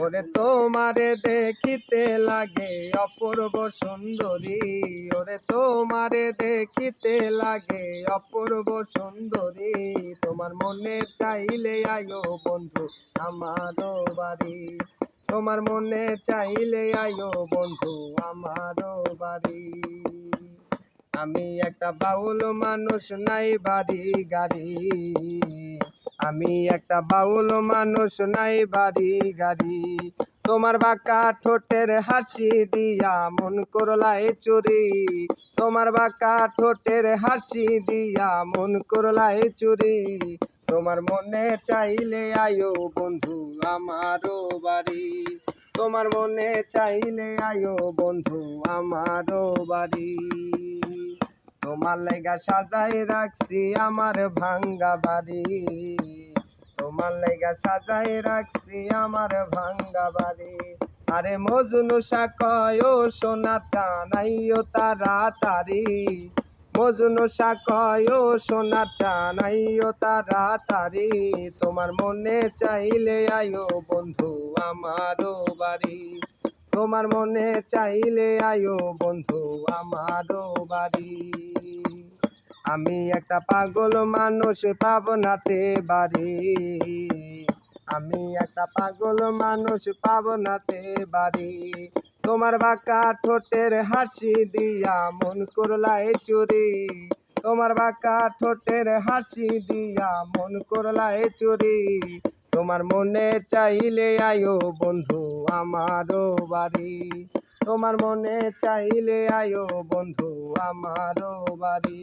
ওরে তোমারে দেখিতে লাগে অপূর্ব সুন্দরী। ওরে তোমারে দেখিতে লাগে অপূর্ব সুন্দরী। তোমার মনে চাইলে আয়ো বন্ধু আমারও বাড়ি। তোমার মনে চাইলে আয়ো বন্ধু আমারও বাড়ি। আমি একটা বাউল মানুষ, নাই বাড়ি গাড়ি। আমি একটা বাউল মানুষ, নাই বাড়ি গাড়ি। তোমার বাঁকা ঠোঁটের হাসি দিয়া মন করলাই চুরি। তোমার বাঁকা ঠোঁটের হাসি দিয়া মন করলাই চুরি। তোমার মনে চাইলে আয়ো বন্ধু আমারও বাড়ি। তোমার মনে চাইলে আয়ো বন্ধু আমারও বাড়ি। তোমার লেগা সাজাই রাখছি আমার ভাঙ্গা বাড়ি। তোমার লাইগা সাজাই রাখছি আমার ভাঙ্গা বাড়ি। আরে মজনু কয় ও সোনা চানাইও তাড়াতাড়ি মজনু কয় ও সোনা চানাইও তাড়াতাড়ি তোমার মনে চাইলে আয়ো বন্ধু আমারও বাড়ি। তোমার মনে চাইলে আয়ো বন্ধু আমারও বাড়ি। আমি একটা পাগল মানুষ, পাবনাতে বাড়ি। আমি একটা পাগল মানুষ, পাবনাতে বাড়ি। তোমার বাঁকা ঠোঁটের হাসি দিয়া মন করলাই চুরি। তোমার বাঁকা ঠোঁটের হাসি দিয়া মন করলাই চুরি। তোমার মনে চাইলে আয়ো বন্ধু আমারও বাড়ি। তোমার মনে চাইলে আয়ো বন্ধু আমারও বাড়ি।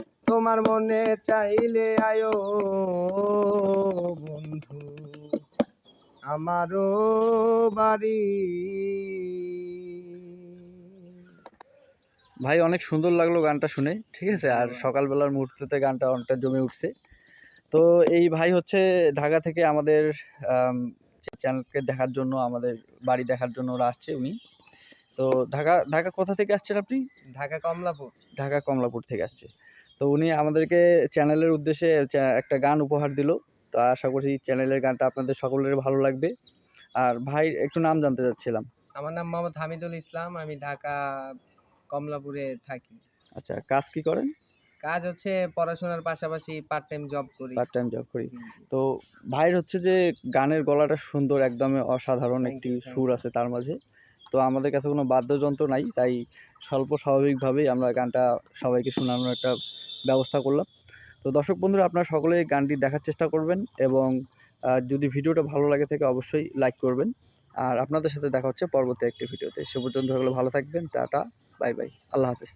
তোমার মনে চাইলে আয়ো বন্ধু। আমারও বাড়ি। ভাই অনেক সুন্দর লাগল গানটা শুনে ঠিক আছে? আর সকালবেলার মুহূর্তে গানটা অনেকটা জমে উঠছে। তো এই ভাই হচ্ছে ঢাকা থেকে আমাদের চ্যানেলকে দেখার জন্য আমাদের বাড়ি দেখার জন্য ওরা আসছে উনি। তো ঢাকা ঢাকা কোথা থেকে আসছেন আপনি? ঢাকা কমলাপুর। ঢাকা কমলাপুর থেকে আসছে। তো উনি আমাদেরকে চ্যানেলের উদ্দেশ্যে একটা গান উপহার দিল। তো আশা করছি চ্যানেলের গানটা আপনাদের সকলের ভালো লাগবে। আর ভাই একটু নাম জানতে চাচ্ছিলাম। আমার নাম মোহাম্মদ হামিদুল ইসলাম আমি ঢাকা কমলাপুরে থাকি। আচ্ছা কাজ কি করেন? কাজ হচ্ছে পড়াশোনার পাশাপাশি পার্ট টাইম জব করি পার্ট টাইম জব করি। তো ভাইয়ের হচ্ছে যে গানের গলাটা সুন্দর একদমই অসাধারণ একটি সুর আছে তার মাঝে। তো আমাদের কাছে কোনো বাদ্যযন্ত্র নাই তাই স্বল্প স্বাভাবিকভাবেই আমরা গানটা সবাইকে শোনানোর একটা ব্যবস্থা করলাম। তো দর্শক বন্ধুরা, আপনারা সকলে গানটি দেখার চেষ্টা করবেন এবং যদি ভিডিওটা ভালো লাগে থাকে অবশ্যই লাইক করবেন। আর আপনাদের সাথে দেখা হচ্ছে পরবর্তী একটি ভিডিওতে। সে পর্যন্ত সকলে ভালো থাকবেন। Tata, bye bye. আল্লাহ হাফিজ।